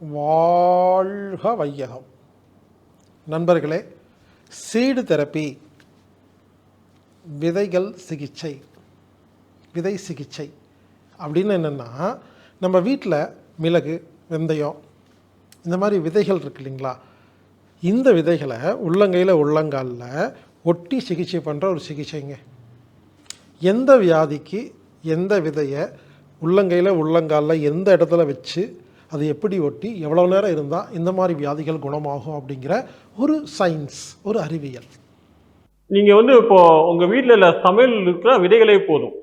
வாழ்க வையகம். நண்பர்களே சீடு தெரப்பி விதைகள் சிகிச்சை விதை சிகிச்சை அப்படின்னு என்னென்னா நம்ம வீட்டில் மிளகு வெந்தயம் இந்த மாதிரி விதைகள் இருக்கு இல்லைங்களா? இந்த விதைகளை உள்ளங்கையில் உள்ளங்காலில் ஒட்டி சிகிச்சை பண்ணுற ஒரு சிகிச்சைங்க. எந்த வியாதிக்கு எந்த விதையை உள்ளங்கையில் உள்ளங்காலில் எந்த இடத்துல வச்சு அது எப்படி ஒட்டி எவ்வளோ நேரம் இருந்தால் இந்த மாதிரி வியாதிகள் குணமாகும் அப்படிங்கிற ஒரு சயின்ஸ் ஒரு அறிவியல். நீங்கள் வந்து இப்போது உங்கள் வீட்டில் சமையல் இருக்கிற விதைகளே போதும்.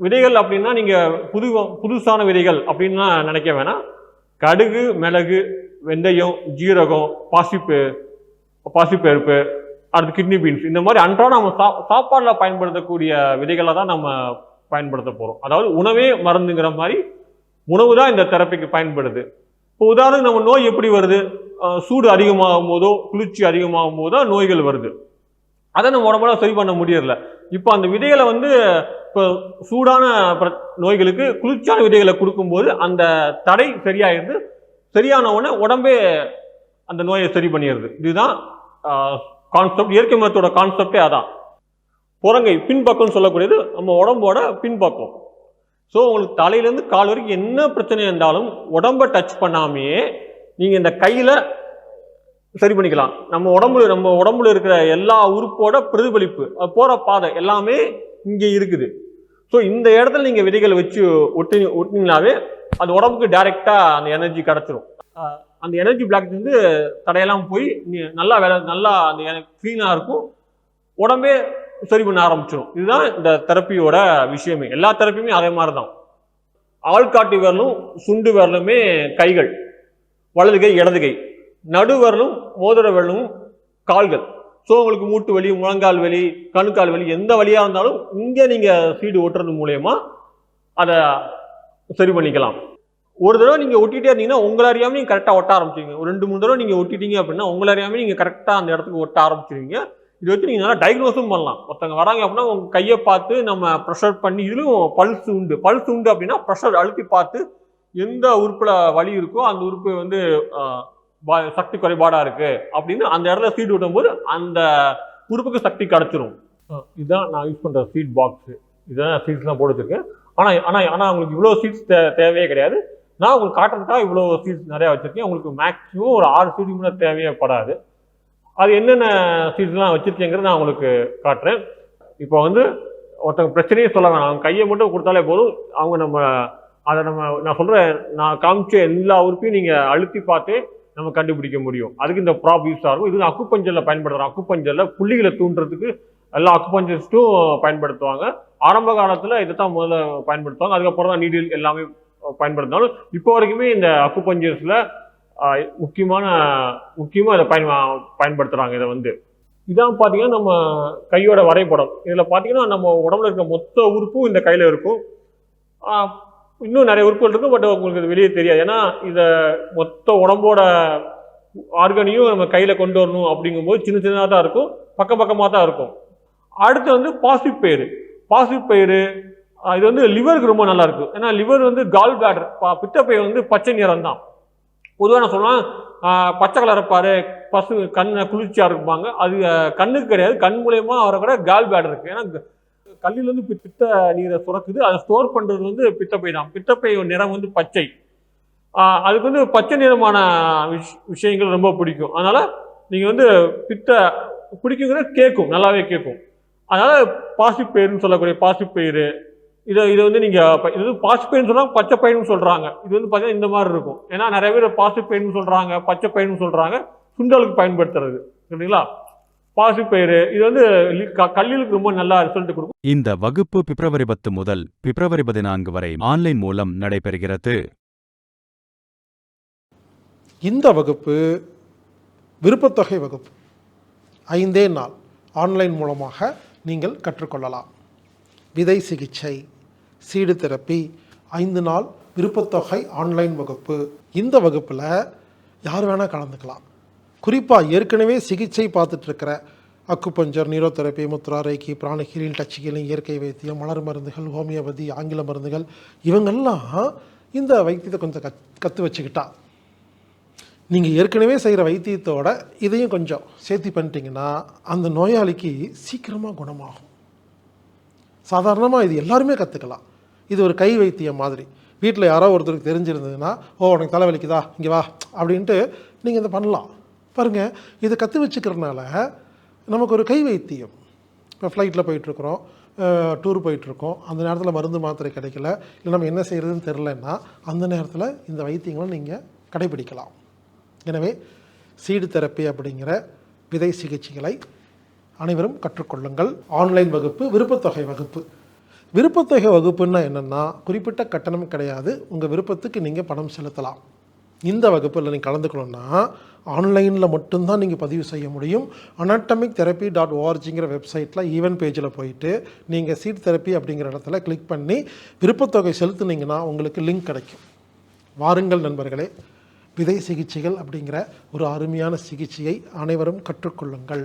விதைகள் அப்படின்னா நீங்கள் புது புதுசான விதைகள் அப்படின்னா நினைக்க வேணாம். கடுகு மிளகு வெந்தயம் ஜீரகம் பாசிப்பு பாசிப்பருப்பு அடுத்து கிட்னி பீன்ஸ் இந்த மாதிரி அன்றாட நம்ம சா சாப்பாடில் பயன்படுத்தக்கூடிய விதைகளை தான் நம்ம பயன்படுத்த போகிறோம் அதாவது உணவே மருந்துங்கிற மாதிரி உணவு தான் இந்த தெரப்பிக்கு பயன்படுது. இப்போ உதாரணம் நம்ம நோய் எப்படி வருது? சூடு அதிகமாகும் போதோ குளிர்ச்சி அதிகமாகும் போதோ நோய்கள் வருது. அதை நம்ம உடம்புல சரி பண்ண முடியறதில்ல. இப்போ அந்த விதைகளை வந்து இப்போ சூடான நோய்களுக்கு குளிர்ச்சியான விதைகளை கொடுக்கும்போது அந்த தடை சரியாயிடுது. சரியான உடனே உடம்பே அந்த நோயை சரி பண்ணிடுது. இதுதான் கான்செப்ட் இயற்கை மருத்துவோட கான்செப்டே அதான். புறங்கை பின்பக்கம்னு சொல்லக்கூடியது நம்ம உடம்போட பின்பக்கம். ஸோ உங்களுக்கு தலையிலேருந்து கால் வரைக்கும் என்ன பிரச்சனை இருந்தாலும் உடம்ப டச் பண்ணாமையே நீங்கள் இந்த கையில் சரி பண்ணிக்கலாம். நம்ம உடம்புல நம்ம உடம்புல இருக்கிற எல்லா உறுப்போட பிரதிபலிப்பு அது போகிற பாதை எல்லாமே இங்கே இருக்குது. ஸோ இந்த இடத்துல நீங்கள் விதைகளை வச்சு ஒட்டி ஒட்டினீங்களாவே அது உடம்புக்கு டைரெக்டாக அந்த எனர்ஜி கிடச்சிரும். அந்த எனர்ஜி பிளாக் வந்து தடையெல்லாம் போய் நீ- நல்லா வேலை நல்லா அந்த க்ளீனாக இருக்கும். உடம்பே சரி பண்ண ஆரம்பிச்சிடும் இதுதான் இந்த தெரப்பியோட விஷயமே. எல்லா தெரப்பியுமே அதே மாதிரி தான் ஆள்காட்டி விரலும் சுண்டு விரலுமே கைகள். வலது கை இடது கை. நடு விரலும் மோதிர விரலும் கால்கள். ஸோ உங்களுக்கு மூட்டு வலி முழங்கால் வலி கணுக்கால் வலி எந்த வலியாக இருந்தாலும் இங்கே நீங்கள் சீடு ஒட்டுறது மூலயமா அதை சரி பண்ணிக்கலாம். ஒரு தடவை நீங்கள் ஒட்டிட்டே இருந்தீங்கன்னா உங்களை அறியாமல் நீங்கள் கரெக்டாக ஒட்ட ஆரம்பிச்சிங்க ஒரு ரெண்டு மூணு தடவை நீங்கள் ஒட்டிட்டீங்க அப்படின்னா உங்களை அறியாமல் நீங்கள் கரெக்டாக அந்த இடத்துக்கு ஒட்ட ஆரம்பிச்சிருவீங்க. இது வச்சு நீங்கள் நல்லா டயக்னோஸும் பண்ணலாம். ஒருத்தவங்க வராங்க அப்படின்னா உங்கள் கையை பார்த்து நம்ம ப்ரெஷர் பண்ணி இதுலையும் பல்ஸ் உண்டு. பல்ஸ் உண்டு அப்படின்னா ப்ரெஷர் அழுத்தி பார்த்து எந்த உறுப்பில் வலி இருக்கோ அந்த உறுப்பு வந்து சக்தி குறைபாடாக இருக்குது அப்படின்னு அந்த இடத்துல சீட் விடும்போது அந்த உறுப்புக்கு சக்தி கிடச்சிரும். இதுதான் நான் யூஸ் பண்ணுற சீட் பாக்ஸு இதுதான் சீட்ஸ்லாம் போட்டு ஆனால் ஆனால் ஆனால் உங்களுக்கு இவ்வளோ சீட்ஸ் தே தேவையே கிடையாது. நான் உங்களுக்கு காட்டுறதுக்காக இவ்வளோ சீட்ஸ் நிறையா வச்சுருக்கேன். உங்களுக்கு மேக்ஸிமம் ஒரு ஆறு சீட் கூட தேவையே படாது. அது என்னென்ன சீட்லாம் வச்சுருக்கேங்கிறத நான் உங்களுக்கு காட்டுறேன். இப்போ வந்து ஒருத்தங்க பிரச்சனையே சொல்ல வேணாம் அவங்க கையை மட்டும் கொடுத்தாலே போதும். அவங்க நம்ம அதை நம்ம நான் சொல்கிறேன் நான் காமிச்ச எல்லா உறுப்பையும் நீங்கள் அழுத்தி பார்த்தே நம்ம கண்டுபிடிக்க முடியும். அதுக்கு இந்த ப்ராப் யூஸாக இருக்கும். இது அக்குப்பஞ்சரில் பயன்படுத்துகிறோம் அக்குப்பஞ்சலில் புள்ளிகளை தூண்டுறதுக்கு எல்லா அக்குப்பஞ்சரிஸ்ட்டும் பயன்படுத்துவாங்க. ஆரம்ப காலத்தில் இதை தான் முதல்ல பயன்படுத்துவாங்க. அதுக்கப்புறம் தான் நீடில் எல்லாமே பயன்படுத்தினாலும் இப்போ வரைக்குமே இந்த அக்குப்பஞ்சர்ஸில் முக்கியமான முக்கியமாக இதை பயன் பயன்படுத்துகிறாங்க இதை வந்து. இதான் பார்த்தீங்கன்னா நம்ம கையோட வரைபடம். இதில் பார்த்தீங்கன்னா நம்ம உடம்புல இருக்க மொத்த உறுப்பும் இந்த கையில் இருக்கும். இன்னும் நிறைய உறுப்புகள் இருக்கும் பட் உங்களுக்கு இது வெளியே தெரியாது. ஏன்னா இதை மொத்த உடம்போட ஆர்கனையும் நம்ம கையில் கொண்டு வரணும் அப்படிங்கும்போது சின்ன சின்னதாக தான் இருக்கும் பக்க பக்கமாக தான் இருக்கும். அடுத்து வந்து பாசிப் பயிறு. பாசிப் பயிறு இது வந்து லிவருக்கு ரொம்ப நல்லாயிருக்கும் ஏன்னா லிவர் வந்து கால் பிளாடர் பித்தப்பை வந்து பச்சை நிறம் தான் பொதுவாக நான் சொன்னால் பச்சை கலர் இருப்பார் பசு கண்ணை குளிர்ச்சியாக இருப்பாங்க அது கண்ணுக்கு கிடையாது கண் மூலயமா அவரை கூட கால் பேட் இருக்கு. ஏன்னா கல்லிலேருந்து பி- பித்த நீரை சுரக்குது. அதை ஸ்டோர் பண்ணுறது வந்து பித்தப்பை தான். பித்தப்பை நிறம் வந்து பச்சை. அதுக்கு வந்து பச்சை நிறமான விஷ் விஷயங்கள் ரொம்ப பிடிக்கும். அதனால் நீங்கள் வந்து பித்த பிடிக்குங்கிறது கேட்கும் நல்லாவே கேட்கும் அதனால் பாசிப்பயிறுன்னு சொல்லக்கூடிய பாசிப்பயிர் இதை இது வந்து நீங்கள் இது வந்து பாசிப்பயிர்னு சொல்கிறாங்க பச்சை பயிர்னு சொல்கிறாங்க இது வந்து பார்த்தீங்கன்னா இந்த மாதிரி இருக்கும். ஏன்னா நிறைய பேர் பாசிப்பயிர்னு சொல்கிறாங்க பச்சை பயிர்னு சொல்கிறாங்க சுண்டலுக்கு பயன்படுத்துறது. சரிங்களா? பாசிப்பயிறு இது வந்து கல்லிலுக்கு ரொம்ப நல்லா ரிசல்ட் கொடுக்கும். இந்த வகுப்பு பிப்ரவரி பத்து முதல் பிப்ரவரி பதினான்கு வரை ஆன்லைன் மூலம் நடைபெறுகிறது. இந்த வகுப்பு விருப்பத்தொகை வகுப்பு. ஐந்தே நாள் ஆன்லைன் மூலமாக நீங்கள் கற்றுக்கொள்ளலாம். விதை சிகிச்சை சீடு தெரப்பி ஐந்து நாள் விருப்பத்தொகை ஆன்லைன் வகுப்பு. இந்த வகுப்பில் யார் வேணால் கலந்துக்கலாம். குறிப்பாக ஏற்கனவே சிகிச்சை பார்த்துட்ருக்கிற அக்குப்பஞ்சர் நீரோதெரப்பி முத்ரா ரேக்கி பிராண ஹீலிங் இயற்கை வைத்தியம் மலர் மருந்துகள் ஹோமியோபதி ஆங்கில மருந்துகள் இவங்கெல்லாம் இந்த வைத்தியத்தை கொஞ்சம் கத் கற்று வச்சுக்கிட்டா. நீங்கள் ஏற்கனவே செய்கிற வைத்தியத்தோட இதையும் கொஞ்சம் சேர்த்து பண்ணிட்டீங்கன்னா அந்த நோயாளிக்கு சீக்கிரமாக குணமாகும். சாதாரணமாக இது எல்லாருமே கற்றுக்கலாம் இது ஒரு கை வைத்தியம் மாதிரி. வீட்டில் யாரோ ஒருத்தருக்கு தெரிஞ்சிருந்ததுன்னா ஓ உனக்கு தலைவலிக்குதா இங்கே வா. அப்படின்ட்டு நீங்கள் இதை பண்ணலாம். பாருங்கள் இதை கற்று வச்சுக்கிறதுனால நமக்கு ஒரு கை வைத்தியம். இப்போ ஃப்ளைட்டில் போயிட்டுருக்குறோம் டூர் போயிட்டுருக்கோம். அந்த நேரத்தில் மருந்து மாத்திரை கிடைக்கல. இல்லை நம்ம என்ன செய்கிறதுன்னு தெரிலன்னா அந்த நேரத்தில் இந்த வைத்தியங்களை நீங்கள் கடைபிடிக்கலாம். எனவே சீடு தெரப்பி அப்படிங்கிற விதை சிகிச்சைகளை அனைவரும் கற்றுக்கொள்ளுங்கள். ஆன்லைன் வகுப்பு விருப்பத்தொகை வகுப்பு. விருப்பத்தொகை வகுப்புன்னா என்னென்னா குறிப்பிட்ட கட்டணம் கிடையாது. உங்கள் விருப்பத்துக்கு நீங்கள் பணம் செலுத்தலாம். இந்த வகுப்பில் நீங்கள் கலந்துக்கணுன்னா ஆன்லைனில் மட்டும்தான் நீங்கள் பதிவு செய்ய முடியும். அனாட்டமிக் தெரப்பி டாட் ஓஆர்ஜிங்கிற வெப்சைட்டில் ஈவென்ட் பேஜில் போயிட்டு நீங்கள் சீட் தெரப்பி அப்படிங்கிற இடத்துல கிளிக் பண்ணி விருப்பத்தொகை செலுத்துனீங்கன்னா உங்களுக்கு லிங்க் கிடைக்கும். வாருங்கள் நண்பர்களே. விதை சிகிச்சைகள் அப்படிங்கிற ஒரு அருமையான சிகிச்சையை அனைவரும் கற்றுக்கொள்ளுங்கள்.